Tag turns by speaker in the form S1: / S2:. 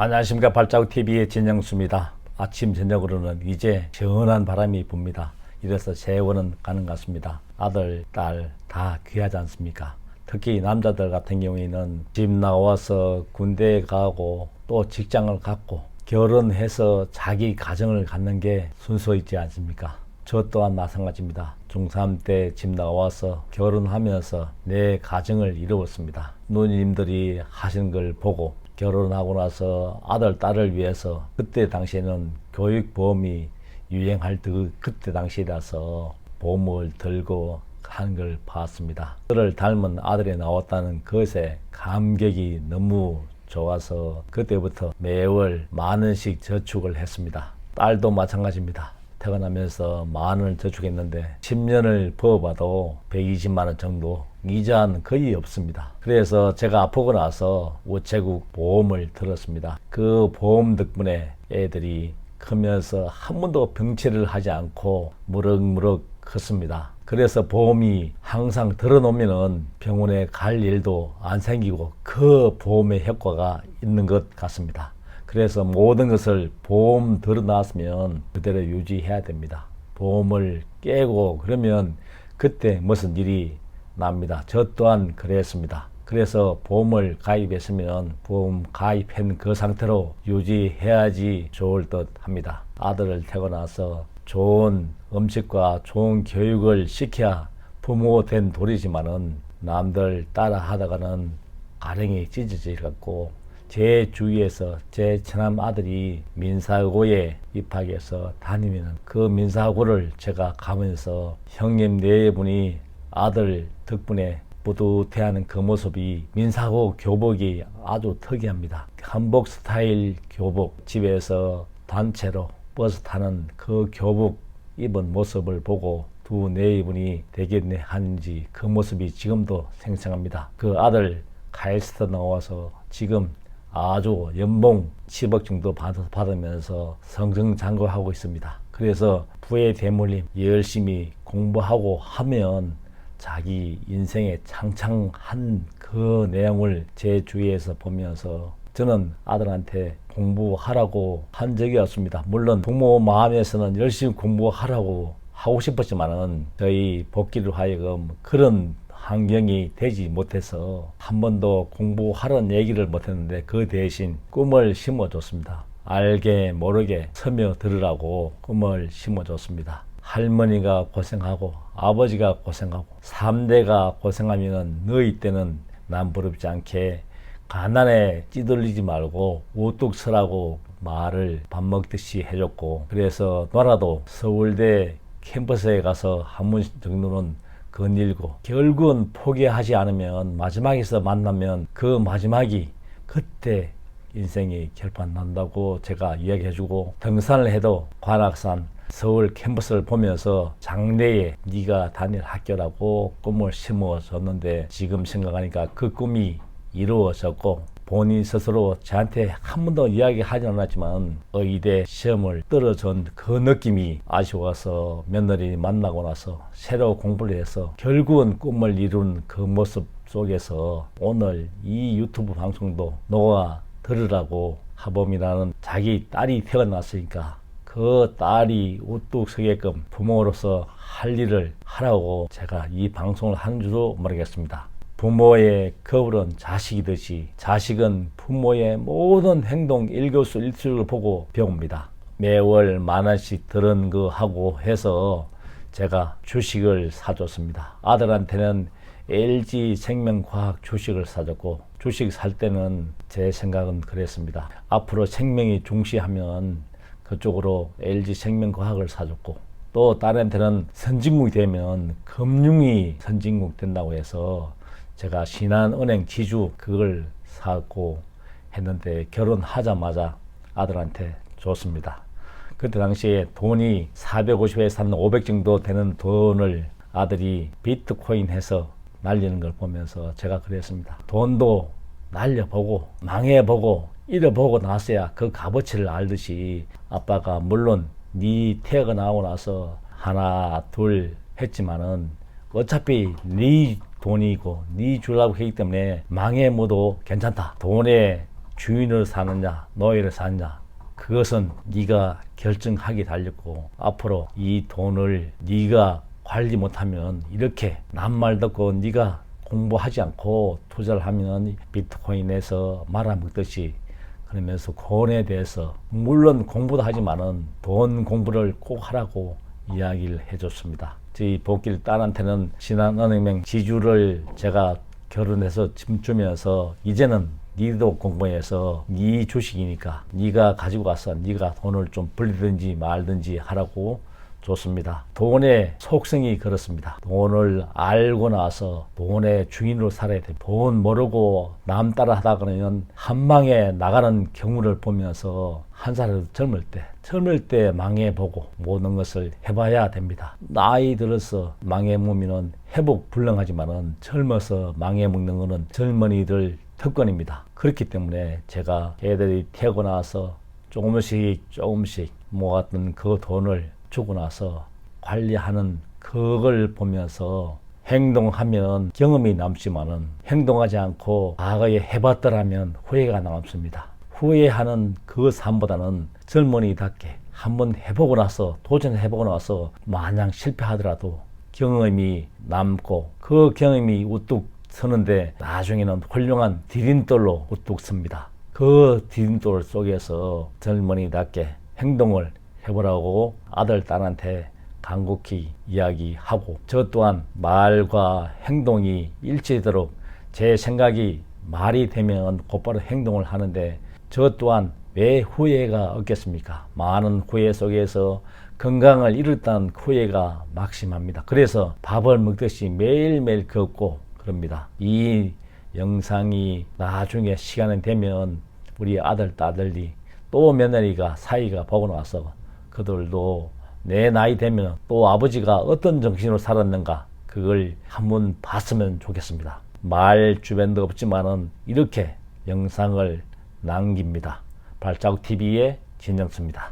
S1: 안녕하십니까 발자국TV의 진영수입니다. 아침 저녁으로는 이제 시원한 바람이 붑니다. 이래서 세월은 가는 것 같습니다. 아들, 딸 다 귀하지 않습니까? 특히 남자들 같은 경우에는 집 나와서 군대에 가고 또 직장을 갖고 결혼해서 자기 가정을 갖는 게 순서 있지 않습니까? 저 또한 마찬가지입니다. 중3 때 집 나와서 결혼하면서 내 가정을 이루었습니다. 누님들이 하신 걸 보고 결혼하고 나서 아들, 딸을 위해서 그때 당시에는 교육 보험이 유행할 그, 그때 당시라서 보험을 들고 하는 걸 봤습니다. 그를 닮은 아들이 나왔다는 것에 감격이 너무 좋아서 그때부터 매월 만 원씩 저축을 했습니다. 딸도 마찬가지입니다. 태어나면서 만 원을 저축했는데 10년을 부어봐도 120만 원 정도 이자는 거의 없습니다. 그래서 제가 아프고 나서 우체국 보험을 들었습니다. 그 보험 덕분에 애들이 크면서 한 번도 병치를 하지 않고 무럭무럭 컸습니다. 그래서 보험이 항상 들어놓으면은 병원에 갈 일도 안 생기고 그 보험의 효과가 있는 것 같습니다. 그래서 모든 것을 보험 들어놨으면 그대로 유지해야 됩니다. 보험을 깨고 그러면 그때 무슨 일이 납니다. 저 또한 그랬습니다. 그래서 보험을 가입했으면 보험 가입한 그 상태로 유지해야지 좋을 듯 합니다. 아들을 태어나서 좋은 음식과 좋은 교육을 시켜야 부모 된 돌이지만은 남들 따라 하다가는 가랭이 찢어지갖고 제 주위에서 제 처남 아들이 민사고에 입학해서 다니면 그 민사고를 제가 가면서 형님 네 분이 아들 덕분에 뿌듯해하는 그 모습이 민사고 교복이 아주 특이합니다. 한복 스타일 교복 집에서 단체로 버스 타는 그 교복 입은 모습을 보고 두 네이분이 되겠네 하는지 그 모습이 지금도 생생합니다. 그 아들 카이스트 나와서 지금 아주 연봉 10억 정도 받- 받으면서 성승장구하고 있습니다. 그래서 부의 대물림 열심히 공부하고 하면 자기 인생의 창창한 그 내용을 제 주위에서 보면서 저는 아들한테 공부하라고 한 적이 없습니다. 물론 부모 마음에서는 열심히 공부하라고 하고 싶었지만은 저희 복귀를 하여금 그런 환경이 되지 못해서 한 번도 공부하라는 얘기를 못했는데 그 대신 꿈을 심어줬습니다. 알게 모르게 스며 들으라고 꿈을 심어줬습니다. 할머니가 고생하고 아버지가 고생하고 삼대가 고생하면 너희 때는 남 부럽지 않게 가난에 찌들리지 말고 우뚝 서라고 말을 밥 먹듯이 해줬고 그래서 너라도 서울대 캠퍼스에 가서 한번 정도는 거닐고 결국은 포기하지 않으면 마지막에서 만나면 그 마지막이 그때 인생이 결판 난다고 제가 이야기해주고 등산을 해도 관악산 서울 캠퍼스를 보면서 장래에 네가 다닐 학교라고 꿈을 심어줬는데 지금 생각하니까 그 꿈이 이루어졌고 본인 스스로 저한테 한 번도 이야기하지 않았지만 의대 시험을 떨어진 그 느낌이 아쉬워서 며느리 만나고 나서 새로 공부를 해서 결국은 꿈을 이룬 그 모습 속에서 오늘 이 유튜브 방송도 너가 들으라고 하범이라는 자기 딸이 태어났으니까 그 딸이 우뚝 서게끔 부모로서 할 일을 하라고 제가 이 방송을 하는 줄도 모르겠습니다. 부모의 거울은 자식이듯이 자식은 부모의 모든 행동 일교수일투를 보고 배웁니다. 매월 만 원씩 들은 거 하고 해서 제가 주식을 사줬습니다. 아들한테는 LG 생명과학 주식을 사줬고 주식 살 때는 제 생각은 그랬습니다. 앞으로 생명이 중시하면 그쪽으로 LG 생명과학을 사줬고 또 딸한테는 선진국이 되면 금융이 선진국 된다고 해서 제가 신한은행 지주 그걸 사고 했는데 결혼하자마자 아들한테 줬습니다. 그때 당시에 돈이 450에서 한 500 정도 되는 돈을 아들이 비트코인 해서 날리는 걸 보면서 제가 그랬습니다. 돈도 날려보고 망해보고 잃어보고 나서야 그 값어치를 알듯이 아빠가 물론 네 태가 나오고 나서 하나 둘 했지만은 어차피 네 돈이고 네 주려고 했기 때문에 망해 모도 괜찮다. 돈에 주인을 사느냐 노예를 사느냐 그것은 네가 결정하기 달렸고 앞으로 이 돈을 네가 관리 못하면 이렇게 남말 듣고 네가 공부하지 않고 투자를 하면 비트코인에서 말아먹듯이 그러면서 돈에 대해서 물론 공부도 하지만은 돈 공부를 꼭 하라고 이야기를 해줬습니다. 저희 복길 딸한테는 신한은행명 지주를 제가 결혼해서 짐 주면서 이제는 니도 공부해서 네 주식이니까 네가 가지고 가서 네가 돈을 좀 벌리든지 말든지 하라고 줬습니다. 돈의 속성이 그렇습니다. 돈을 알고 나서 돈의 주인으로 살아야 돼. 돈 모르고 남 따라 하다 그러면 한 방에 나가는 경우를 보면서 한 살에도 젊을 때, 젊을 때 망해보고 모든 것을 해봐야 됩니다. 나이 들어서 망해보면 회복 불능하지만은 젊어서 망해먹는 것은 젊은이들 특권입니다. 그렇기 때문에 제가 애들이 태고 나서 조금씩 조금씩 모았던 그 돈을 주고 나서 관리하는 그걸 보면서 행동하면 경험이 남지만은 행동하지 않고 과거에 해봤더라면 후회가 남습니다. 후회하는 그 삶보다는 젊은이답게 한번 해보고 나서 도전해보고 나서 마냥 실패하더라도 경험이 남고 그 경험이 우뚝 서는데 나중에는 훌륭한 디딤돌로 우뚝 섭니다. 그 디딤돌 속에서 젊은이답게 행동을 해보라고 아들 딸한테 간곡히 이야기하고 저 또한 말과 행동이 일치되도록 제 생각이 말이 되면 곧바로 행동을 하는데 저 또한 왜 후회가 없겠습니까? 많은 후회 속에서 건강을 잃었다는 후회가 막심합니다. 그래서 밥을 먹듯이 매일매일 걷고 그럽니다. 이 영상이 나중에 시간이 되면 우리 아들, 딸들이 또 며느리가 사이가 보고 나서 그들도 내 나이 되면 또 아버지가 어떤 정신으로 살았는가 그걸 한번 봤으면 좋겠습니다. 말 주변도 없지만은 이렇게 영상을 남깁니다. 발자국 TV의 진정수입니다.